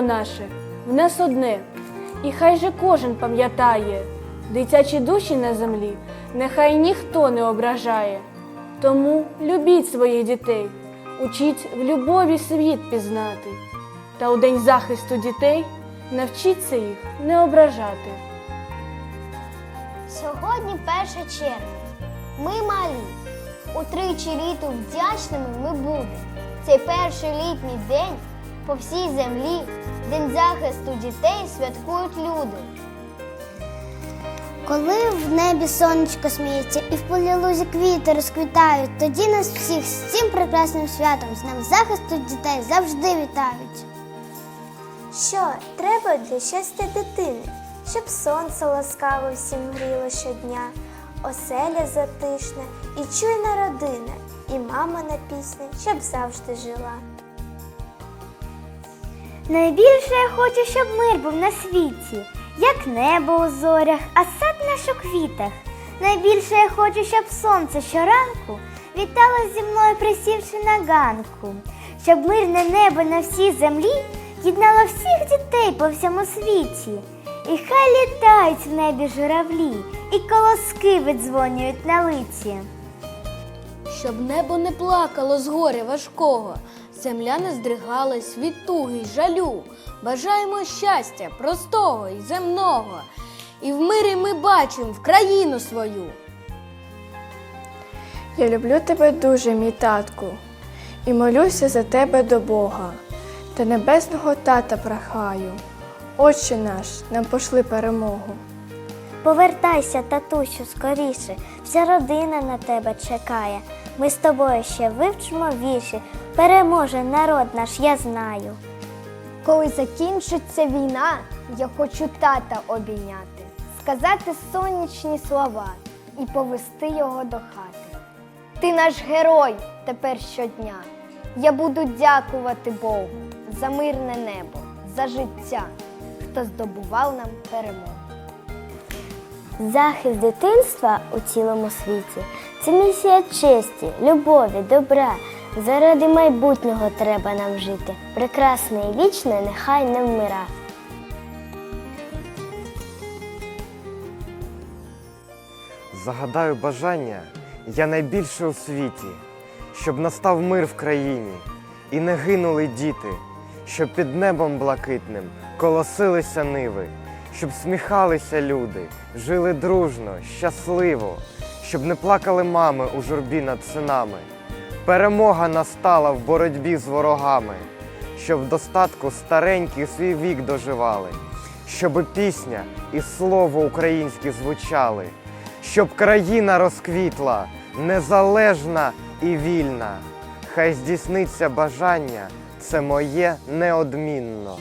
нас одне, і хай же кожен пам'ятає, дитячі душі на землі нехай ніхто не ображає. Тому любіть своїх дітей, учіть в любові світ пізнати, та у день захисту дітей навчіться їх не ображати. Сьогодні 1 червня. Ми малі. Утричі літу вдячними ми будемо. Цей перший літній день по всій землі, День захисту дітей святкують люди. Коли в небі сонечко сміється і в полі лузі квіти розквітають, тоді нас всіх з цим прекрасним святом, з ним захисту дітей завжди вітають. Що треба для щастя дитини, щоб сонце ласкаво всім гріло щодня, оселя затишна і чуйна родина, і мама на пісні, щоб завжди жила. Найбільше я хочу, щоб мир був на світі, як небо у зорях, а сад наш у квітах. Найбільше я хочу, щоб сонце щоранку вітало зі мною, присівши на ганку, щоб мирне небо на всій землі єднало всіх дітей по всьому світі. І хай літають в небі журавлі, і колоски видзвонюють на лиці. Щоб небо не плакало з горя важкого, земля не здригалась від туги й жалю. Бажаємо щастя простого й земного, і в мирі ми бачимо в країну свою. Я люблю тебе дуже, мій татку, і молюся за тебе до Бога. Та небесного тата прохаю. Отче наш, нам пошли перемогу. Повертайся, татусю, скоріше, вся родина на тебе чекає. Ми з тобою ще вивчимо вірші, переможе народ наш, я знаю. Коли закінчиться війна, я хочу тата обійняти, сказати сонячні слова і повести його до хати. Ти наш герой тепер щодня. Я буду дякувати Богу за мирне небо, за життя, хто здобував нам перемогу. Захист дитинства у цілому світі це місія честі, любові, добра. Заради майбутнього треба нам жити. Прекрасне і вічне нехай не вмира. Загадаю бажання я найбільше у світі, щоб настав мир в країні, і не гинули діти, щоб під небом блакитним колосилися ниви, щоб сміхалися люди, жили дружно, щасливо, щоб не плакали мами у журбі над синами. Перемога настала в боротьбі з ворогами, щоб в достатку старенькі свій вік доживали, щоб пісня і слово українське звучали, щоб країна розквітла, незалежна і вільна. Хай здійсниться бажання, це моє неодмінно.